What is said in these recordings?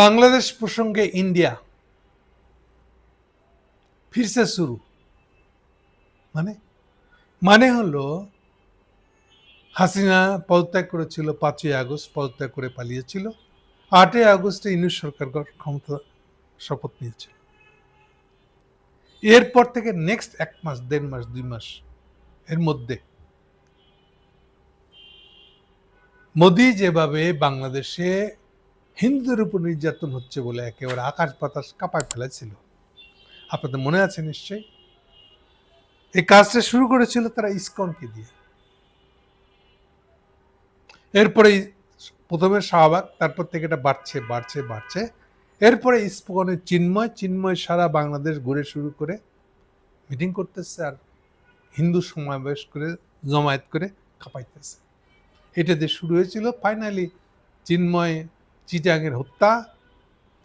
বাংলাদেশ প্রসঙ্গে ইন্ডিয়া ফিরসে শুরু। মানে? মানে হলো হাসিনা পদত্যাগ করেছিল পাঁচই আগস্ট, পদত্যাগ করে পালিয়েছিল। আটই আগস্টে ইউনিট সরকার ক্ষমতা শপথ নিয়েছে এরপর থেকে নেক্সট এক মাস, দেড় মাস, দুই মাস এর মধ্যে মোদি যেভাবে বাংলাদেশে হিন্দুদের উপর নির্যাতন হচ্ছে বলে একেবারে আকাশ বাতাস কাঁপায় ফেলেছিল। আপনাদের মনে আছে নিশ্চয়ই? এই কাজটা শুরু করেছিল তারা ইসকনকে দিয়ে। এরপরে প্রথমে শাহবাগ, তারপর থেকে এটা বাড়ছে বাড়ছে বাড়ছে। এরপরে ইস্কনের চিন্ময় চিন্ময় সারা বাংলাদেশ ঘুরে শুরু করে মিটিং করতেছে আর হিন্দু সমাবেশ করে, জমায়েত করে খাপাইতেছে এটা দিয়ে শুরু হয়েছিল। ফাইনালি চিন্ময় চিটাঙের হত্যা,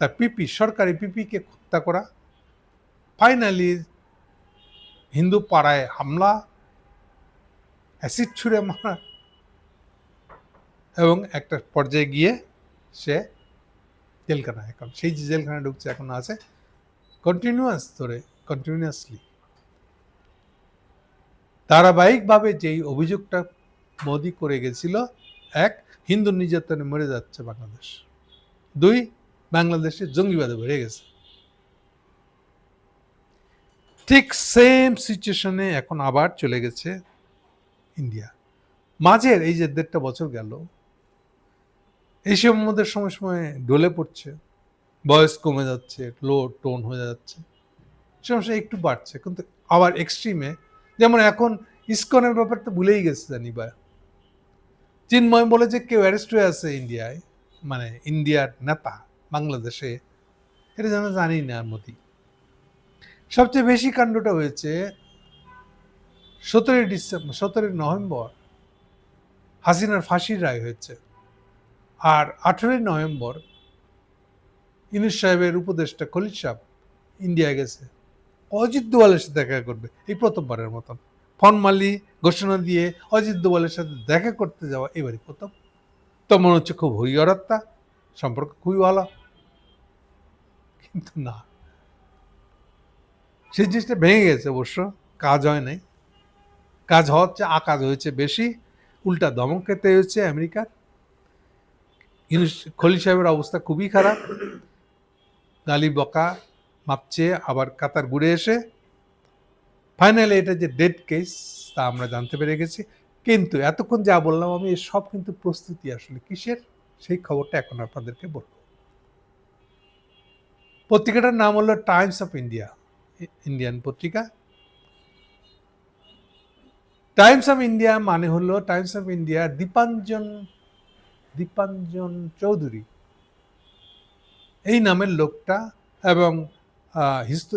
তার পিপি, সরকারি পিপিকে হত্যা করা ফাইনালি হিন্দু পাড়ায় হামলা অ্যাসিড ছুঁড়ে মারা এবং একটা পর্যায়ে গিয়ে সে জেলখানা এখন সেই যে জেলখানা ঢুকছে এখন আছে কন্টিনিউয়াস ধরে কন্টিনিউয়াসলি ধারাবাহিকভাবে যেই অভিযোগটা মোদি করে গেছিল, এক, হিন্দু নির্যাতনে মরে যাচ্ছে বাংলাদেশ। দুই, বাংলাদেশে জঙ্গিবাদে বেড়ে গেছে। ঠিক সেম সিচুয়েশনে এখন আবার চলে গেছে ইন্ডিয়া মাঝের এই যে দেড়টা বছর গেল, এই মধ্যে সময় সময় ডলে পড়ছে। বয়স কমে যাচ্ছে লো টোন হয়ে যাচ্ছে। সমস্যা একটু বাড়ছে, কিন্তু আবার এক্সট্রিমে যেমন এখন ইসকনের ব্যাপারটা ভুলেই গেছে জানি বা। চিন্ময় বলে যে কেউ অ্যারেস্ট হয়ে আছে ইন্ডিয়ায় মানে ইন্ডিয়ার নেতা বাংলাদেশে, এটা যেন জানি না মোদি। সবচেয়ে বেশি কাণ্ডটা হয়েছে সতেরোই ডিসেম্বর সতেরোই নভেম্বর হাসিনার ফাঁসির রায় হয়েছে। আর আঠেরোই নভেম্বর ইনুস সাহেবের উপদেষ্টা খলিল সাহেব ইন্ডিয়া গেছে। অজিত দোয়ালের সাথে দেখা করবে, এই প্রথমবারের মতন। ফনমালি ঘোষণা দিয়ে অজিত দোয়ালের সাথে দেখা করতে যাওয়া এবারই প্রথম। তো মনে হচ্ছে খুব হইয়রাত্তা সম্পর্ক খুবই ভালো। কিন্তু না। সেই জিনিসটা ভেঙে গেছে অবশ্য। কাজ হয় নাই। কাজ হচ্ছে আকাজ হয়েছে বেশি। উল্টা দমক খেতে হয়েছে আমেরিকার। খলি সাহেবের অবস্থা খুবই খারাপ। গালি বকা মাপছে, আবার কাতার ঘুরে এসে। ফাইনালি এটা যে ডেড কেস, তা আমরা জানতে পেরে গেছি। কিন্তু এতক্ষণ যা বললাম আমি সব কিন্তু প্রস্তুতি আসলে কিসের? সেই খবরটা এখন আপনাদেরকে বলব। পত্রিকাটার নাম হলো টাইমস অফ ইন্ডিয়া ইন্ডিয়ান পত্রিকা। টাইমস অফ ইন্ডিয়া মানে হলো, Times of India Dipanjan Dipanjan Chowdhury. এই নামের লোকটা এবং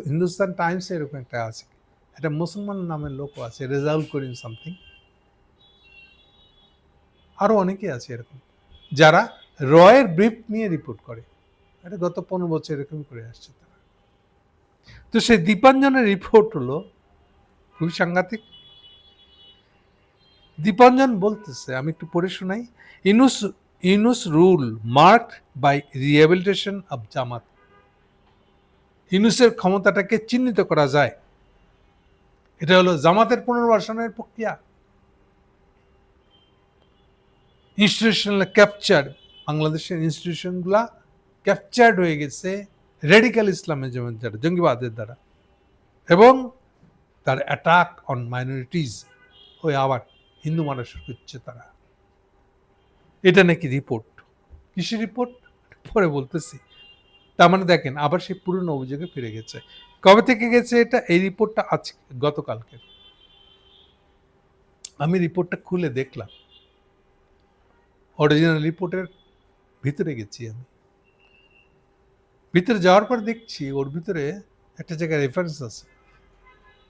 হিন্দুস্তান টাইমস এরকম একটা আছে। একটা মুসলমান নামের লোকও আছে, রেজাউল করিম সামথিং। আরও অনেকে আছে এরকম। যারা রয়ের ব্রিফ নিয়ে রিপোর্ট করে। এটা গত পনেরো বছর এরকম করে আসছে তারা। তো সেই দীপাঞ্জনের রিপোর্ট হলো, খুবই সাংঘাতিক। দীপাঞ্জন বলতেছে, আমি একটু পড়ে শোনাই, Yunus Yunus rule marked by rehabilitation of Jamaat. ইনুসের ক্ষমতাটাকে চিহ্নিত করা যায়। এটা হলো জামাতের পুনর্বাসনের প্রক্রিয়া। ইনস্টিটিউশনাল ক্যাপচার বাংলাদেশের ইনস্টিটিউশনগুলা ক্যাপচার্ড হয়ে গেছে রেডিক্যাল ইসলামের যেমন যারা জঙ্গিবাদের দ্বারা। এবং তার অ্যাটাক অন মাইনরিটিজ হয়ে আবার হিন্দু মানুষ হচ্ছে তারা। এটা নাকি রিপোর্ট কৃষি রিপোর্ট পরে বলতেছি। তার মানে দেখেন, আবার সেই পুরনো অভিযোগে ফিরে গেছে। কবে থেকে গেছে এটা? এই রিপোর্টটা আজকে গতকালকে আমি রিপোর্টটা খুলে দেখলাম। অরিজিনাল রিপোর্টের ভিতরে গেছি আমি। ভিতরে যাওয়ার পর দেখছি ওর ভিতরে একটা জায়গায় রেফারেন্স আছে।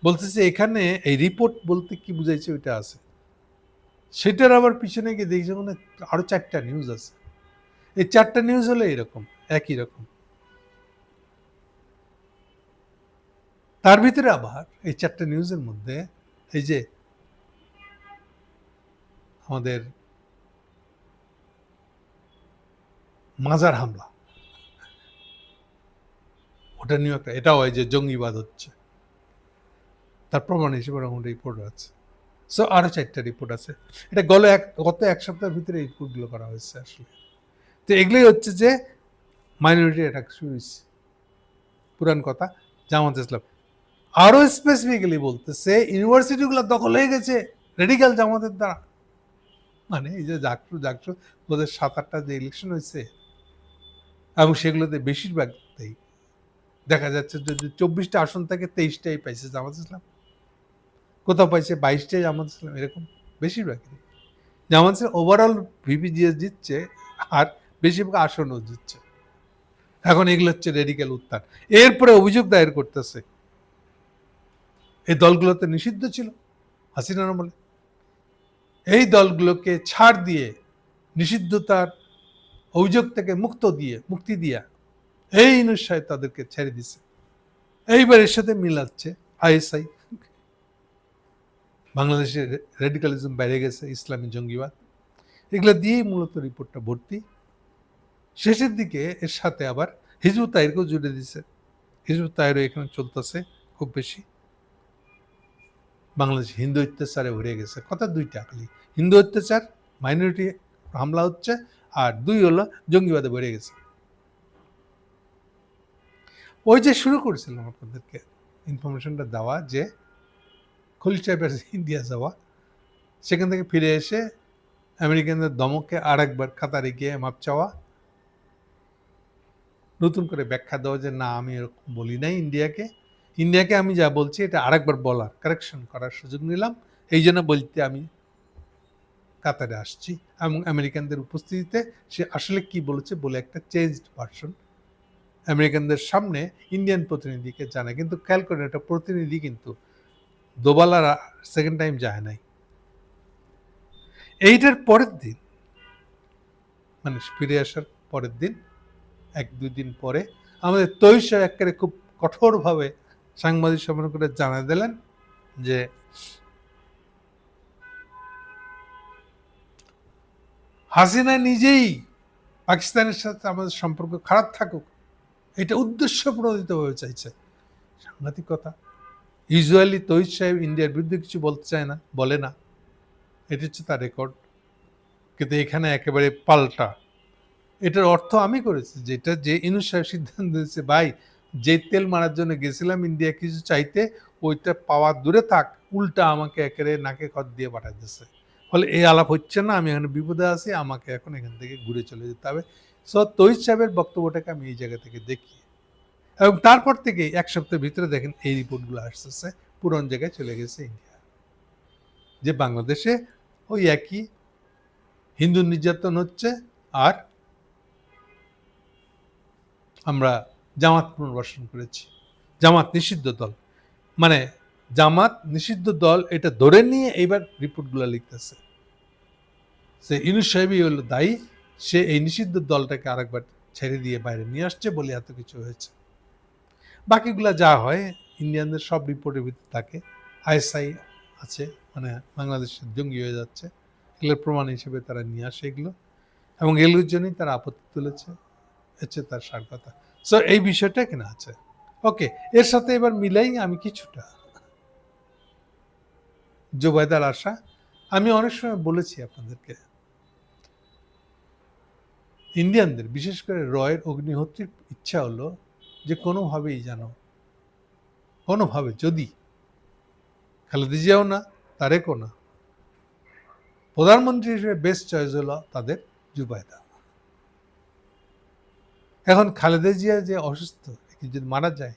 বলতেছে এখানে এই রিপোর্ট বলতে কি বুঝাইছে ওইটা আছে। সেটার আবার পিছনে গিয়ে দেখছি মানে আরও চারটা নিউজ আছে। এই চারটা নিউজ হলে এরকম, একই রকম। তার ভিতরে আবার এই চারটা নিউজের মধ্যে এই যে আমাদের মাজার হামলা। ওটা নিয়েও একটা এটাও হয় যে জঙ্গিবাদ হচ্ছে। তার প্রমাণ হিসেবে ওরকম রিপোর্ট আছে। সো আরও চারটা রিপোর্ট আছে। এটা গত এক গত এক সপ্তাহের ভিতরে রিপোর্টগুলো করা হয়েছে আসলে। তো এগুলোই হচ্ছে যে মাইনরিটি অ্যাটাক শুরু পুরান কথা, জামাত ইসলাম। আরও স্পেসিফিক্যালি বলতেছে, ইউনিভার্সিটিগুলো দখল হয়ে গেছে রেডিক্যাল জামাতের দ্বারা। মানে এই যে জাকটু জাকটু ওদের সাত আটটা যে ইলেকশন হয়েছে এবং সেগুলোতে বেশিরভাগটাই দেখা যাচ্ছে যদি চব্বিশটা আসন থাকে, তেইশটাই পাইছে জামাত ইসলাম। কোথাও পাইছে বাইশটাই জামাত ইসলাম, এরকম বেশিরভাগই। জামাত ইসলাম ওভারঅল ভিপিজিএস জিতছে আর বেশিরভাগ আসনও জিতছে। এখন এগুলো হচ্ছে রেডিক্যাল উত্থান। এরপরে অভিযোগ দায়ের করতেছে। এই দলগুলোতে নিষিদ্ধ ছিল হাসিনার আমলে। এই দলগুলোকে ছাড় দিয়ে নিষিদ্ধতার অভিযোগ থেকে মুক্ত দিয়ে, মুক্তি দিয়া এই অনুসারে তাদেরকে ছেড়ে দিছে। এইবার এর সাথে মিলাচ্ছে আইএসআই। বাংলাদেশে রেডিকালিজম বেড়ে গেছে, ইসলামী জঙ্গিবাদ। এগুলো দিয়েই মূলত রিপোর্টটা ভর্তি। শেষের দিকে এর সাথে আবার হিজবুত তাহিরকেও জুড়ে দিছে। হিজবুত তাহিরও এখানে চলতেছে খুব বেশি। বাংলাদেশ হিন্দু অত্যাচারে ভরে গেছে। কথা দুইটা খালি। হিন্দু অত্যাচার মাইনরিটি হামলা হচ্ছে আর দুই হলো জঙ্গিবাদে বেড়ে গেছে। ওই যে শুরু করেছিলাম আপনাদেরকে ইনফরমেশনটা দেওয়া যে খলিল সাহেবের ইন্ডিয়া যাওয়া, সেখান থেকে ফিরে এসে আমেরিকানদের দমককে আর একবার কাতারে গিয়ে মাপ চাওয়া, নতুন করে ব্যাখ্যা দেওয়া যে না, আমি এরকম বলি নাই ইন্ডিয়াকে। ইন্ডিয়াকে আমি যা বলছি এটা আরেকবার বলার কারেকশন করার সুযোগ নিলাম। এই জন্য বলতে আমি কাতারে আসছি এবং আমেরিকানদের উপস্থিতিতে সে আসলে কি বলেছে বলে একটা চেঞ্জড ভার্সন আমেরিকানদের সামনে ইন্ডিয়ান প্রতিনিধিকে জানায়। কিন্তু খেয়াল এটা প্রতিনিধি কিন্তু দোবালার সেকেন্ড টাইম যায় নাই। এইটার পরের দিন মানে ফিরে আসার পরের দিন, এক দুই দিন পরে আমাদের তৈশা একেবারে খুব কঠোরভাবে সাংবাদিক সম্মেলন করে জানা দিলেন যে হাসিনা নিজেই পাকিস্তানের সাথে আমাদের সম্পর্ক খারাপ থাকুক, এটা উদ্দেশ্য প্রণোদিতভাবে চাইছে। সাংঘাতিক কথা। ইউজুয়ালি তহিদ সাহেব ইন্ডিয়ার বিরুদ্ধে কিছু বলতে চায় না, বলে না। এটা হচ্ছে তার রেকর্ড কিন্তু এখানে একেবারে পাল্টা। এটার অর্থ আমি করেছি যেটা যে ইনু সাহেব সিদ্ধান্ত দিয়েছে, ভাই, যে তেল মারার জন্য গেছিলাম ইন্ডিয়া, কিছু চাইতে, ওইটা পাওয়া দূরে থাক, উল্টা আমাকে একেবারে নাকে খত দিয়ে পাঠাই দিচ্ছে ফলে এই আলাপ হচ্ছে না, আমি এখানে বিপদে আছি, আমাকে এখন এখান থেকে ঘুরে চলে যেতে হবে। সো তহিদ সাহেবের বক্তব্যটাকে আমি এই জায়গা থেকে দেখি। এবং তারপর থেকে এক সপ্তাহের ভিতরে দেখেন এই রিপোর্টগুলো আসতেছে, পুরন জায়গায় চলে গেছে ইন্ডিয়া যে বাংলাদেশে ওই একই হিন্দু নির্যাতন হচ্ছে আর আমরা জামাত পুনর্বাসন করেছি। জামাত নিষিদ্ধ দল। মানে জামাত নিষিদ্ধ দল এটা ধরে নিয়ে এইবার রিপোর্টগুলো লিখতেছে। সে ইনুস সাহেবই হলো দায়ী, সে এই নিষিদ্ধ দলটাকে আরেকবার ছেড়ে দিয়ে বাইরে নিয়ে আসছে বলে এত কিছু হয়েছে। বাকিগুলা যা হয়, ইন্ডিয়ানদের সব রিপোর্টের ভিতরে থাকে। আইএসআই আছে মানে বাংলাদেশের জঙ্গি হয়ে যাচ্ছে। এগুলোর প্রমাণ হিসেবে তারা নিয়ে আসে এগুলো। এবং এগুলোর জন্যই তারা আপত্তি তুলেছে হচ্ছে তার সার কথা। সো এই বিষয়টা কেনা আছে। ওকে এর সাথে এবার মিলাই আমি কিছুটা জোবায়দার আশা আমি অনেক সময় বলেছি আপনাদেরকে, ইন্ডিয়ানদের, বিশেষ করে রয়ের অগ্নিহোত্রীর ইচ্ছা হলো যে কোনোভাবেই যেন, কোনোভাবে যদি খালেদা জিয়াও না, তারেকও না, প্রধানমন্ত্রী হিসেবে বেস্ট চয়েস হলো তাদের জুবায়দা এখন খালেদা জিয়া যে অসুস্থ, যদি মারা যায়,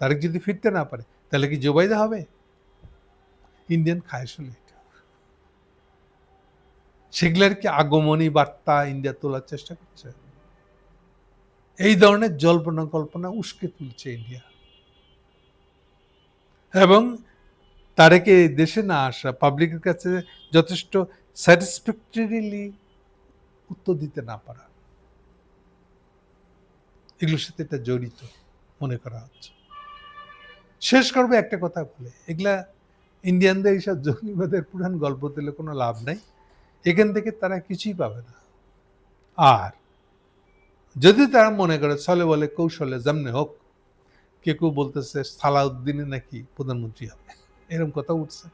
তারেক যদি ফিরতে না পারে, তাহলে কি জুবাইদা হবে? ইন্ডিয়ান খায় আসলে সেগুলোর কি আগমনী বার্তা ইন্ডিয়া তোলার চেষ্টা করছে? এই ধরনের জল্পনা কল্পনা উস্কে তুলছে ইন্ডিয়া এবং তারেকে দেশে না আসা পাবলিকের কাছে যথেষ্ট স্যাটিসফ্যাক্টরিলি উত্তর দিতে না পারা। এগুলোর সাথে এটা জড়িত মনে করা হচ্ছে। শেষ করবে একটা কথা বলে। এগুলা ইন্ডিয়ানদের এইসব জঙ্গিবাদের পুরান গল্প দিলে কোনো লাভ নাই। এখান থেকে তারা কিছুই পাবে না। আর যদি তারা মনে করে ছলে বলে কৌশলে যেমনে হোক কে কেউ বলতেছে সালাউদ্দিনে নাকি প্রধানমন্ত্রী হবে। এরকম কথা উঠছে।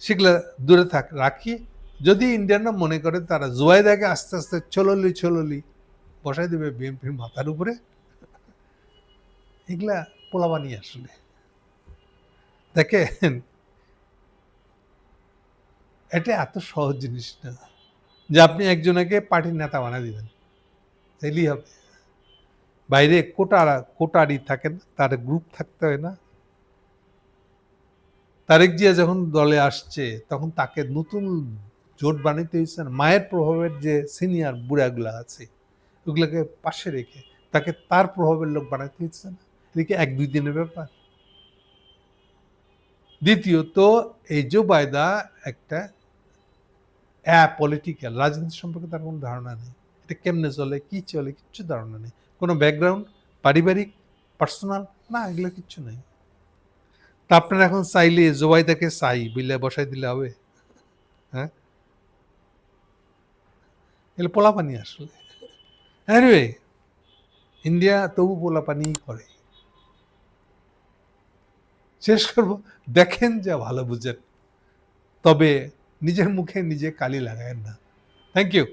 সেগুলো দূরে থাক, রাখি। যদি ইন্ডিয়ানরা মনে করে, তারা জুয়াইদাকে আস্তে আস্তে চললি চললি বসাই দেবে বিএনপির মাথার উপরে, এগুলা পোলাবানি আসলে। দেখেন, এটা এত সহজ জিনিস না যে আপনি একজনকে পার্টির নেতা বানিয়ে দিবেন। তাইলেই হবে। বাইরে কোটারা কোটারি থাকেন তার গ্রুপ থাকতে হয় না। তারেক জিয়া যখন দলে আসছে, তখন তাকে নতুন জোট বানাইতে হয়েছে না। মায়ের প্রভাবের যে সিনিয়র বুড়াগুলা আছে, ওগুলাকে পাশে রেখে তাকে তার প্রভাবের লোক বানাইতে হয়েছে না। এদিকে এক দুই দিনের ব্যাপার? দ্বিতীয়ত, এই জো বায়দা একটা পলিটিক্যাল রাজনীতি সম্পর্কে তার কোনো ধারণা নেই। এটা কেমনে চলে, কি চলে, কিচ্ছু ধারণা নেই। কোনো ব্যাকগ্রাউন্ড পারিবারিক পার্সোনাল না, এগুলো কিচ্ছু নেই। তা আপনারা এখন চাইলে জোবাইদাকে চাই বিলে বসাই দিলে হবে। হ্যাঁ? এগুলো পোলাপানি আসলে। এনিওয়ে ইন্ডিয়া তবু পোলাপানি করে। শেষ করব। দেখেন যা ভালো বুঝেন। তবে নিজের মুখে নিজে কালি লাগায়েন না। Thank you